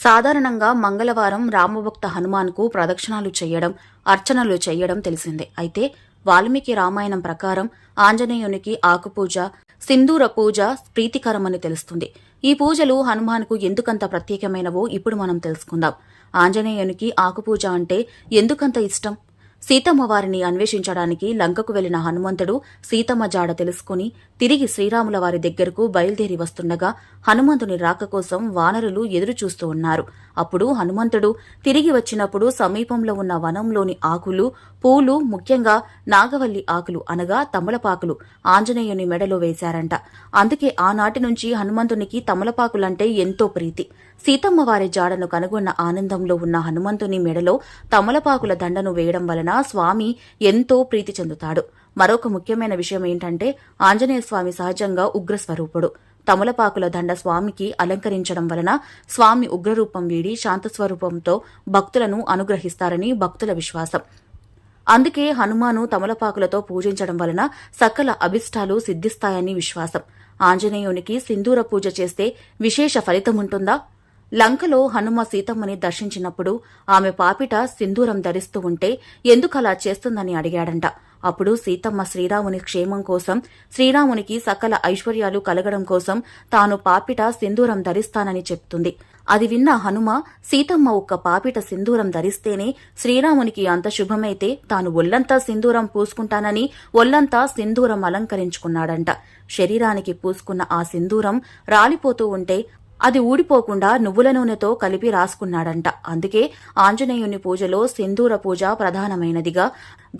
సాధారణంగా మంగళవారం రామభక్త హనుమాన్కు ప్రదక్షిణాలు చేయడం అర్చనలు చేయడం తెలిసిందే. అయితే వాల్మీకి రామాయణం ప్రకారం ఆంజనేయునికి ఆకుపూజ సింధూర పూజ ప్రీతికరమని తెలుస్తుంది. ఈ పూజలు హనుమాన్కు ఎందుకంత ప్రత్యేకమైనవో ఇప్పుడు మనం తెలుసుకుందాం. ఆంజనేయునికి ఆకుపూజ అంటే ఎందుకంత ఇష్టం? సీతమ్మ వారిని అన్వేషించడానికి లంకకు వెళ్ళిన హనుమంతుడు సీతమ్మ జాడ తెలుసుకుని తిరిగి శ్రీరాముల వారి దగ్గరకు బయలుదేరి వస్తుండగా హనుమంతుని రాక కోసం వానరులు ఎదురుచూస్తూ ఉన్నారు. అప్పుడు హనుమంతుడు తిరిగి వచ్చినప్పుడు సమీపంలో ఉన్న వనంలోని ఆకులు పూలు ముఖ్యంగా నాగవల్లి ఆకులు అనగా తమలపాకులు ఆంజనేయుని మెడలో వేశారంట. అందుకే ఆనాటి నుంచి హనుమంతునికి తమలపాకులంటే ఎంతో ప్రీతి. సీతమ్మ వారి జాడను కనుగొన్న ఆనందంలో ఉన్న హనుమంతుని మెడలో తమలపాకుల దండను వేయడం వలన స్వామి ఎంతో ప్రీతి చెందుతాడు. మరొక ముఖ్యమైన విషయం ఏంటంటే ఆంజనేయ స్వామి సహజంగా ఉగ్రస్వరూపుడు. తమలపాకుల దండ స్వామికి అలంకరించడం వలన స్వామి ఉగ్రరూపం వీడి శాంతస్వరూపంతో భక్తులను అనుగ్రహిస్తారని భక్తుల విశ్వాసం. అందుకే హనుమాను తమలపాకులతో పూజించడం వలన సకల అభిష్టాలు సిద్ధిస్తాయని విశ్వాసం. ఆంజనేయునికి సింధూర పూజ చేస్తే విశేష ఫలితముంటుందా లంకలో హనుమ సీతమ్మని దర్శించినప్పుడు ఆమె పాపిట సింధూరం ధరిస్తూ ఉంటే ఎందుకలా చేస్తుందని అడిగాడంట. అప్పుడు సీతమ్మ శ్రీరాముని క్షేమం కోసం శ్రీరామునికి సకల ఐశ్వర్యాలు కలగడం కోసం తాను పాపిట సింధూరం ధరిస్తానని చెప్తుంది. అది విన్న హనుమ సీతమ్మ ఒక్క పాపిట సింధూరం ధరిస్తేనే శ్రీరామునికి అంత శుభమైతే తాను ఒళ్ళంతా సింధూరం పూసుకుంటానని ఒళ్ళంతా సింధూరం అలంకరించుకున్నాడంట. శరీరానికి పూసుకున్న ఆ సింధూరం రాలిపోతూ ఉంటే అది ఊడిపోకుండా నువ్వుల నూనెతో కలిపి రాసుకున్నాడంట. అందుకే ఆంజనేయుని పూజలో సింధూర పూజ ప్రధానమైనదిగా.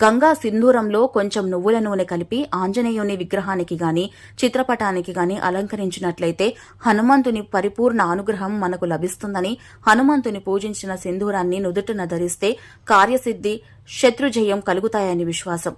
గంగా సింధూరంలో కొంచెం నువ్వుల నూనె కలిపి ఆంజనేయుని విగ్రహానికి గాని చిత్రపటానికి గాని అలంకరించినట్లయితే హనుమంతుని పరిపూర్ణ అనుగ్రహం మనకు లభిస్తుందని హనుమంతుని పూజించిన సింధూరాన్ని నుదుటన ధరిస్తే కార్యసిద్ధి శత్రుజయం కలుగుతాయని విశ్వాసం.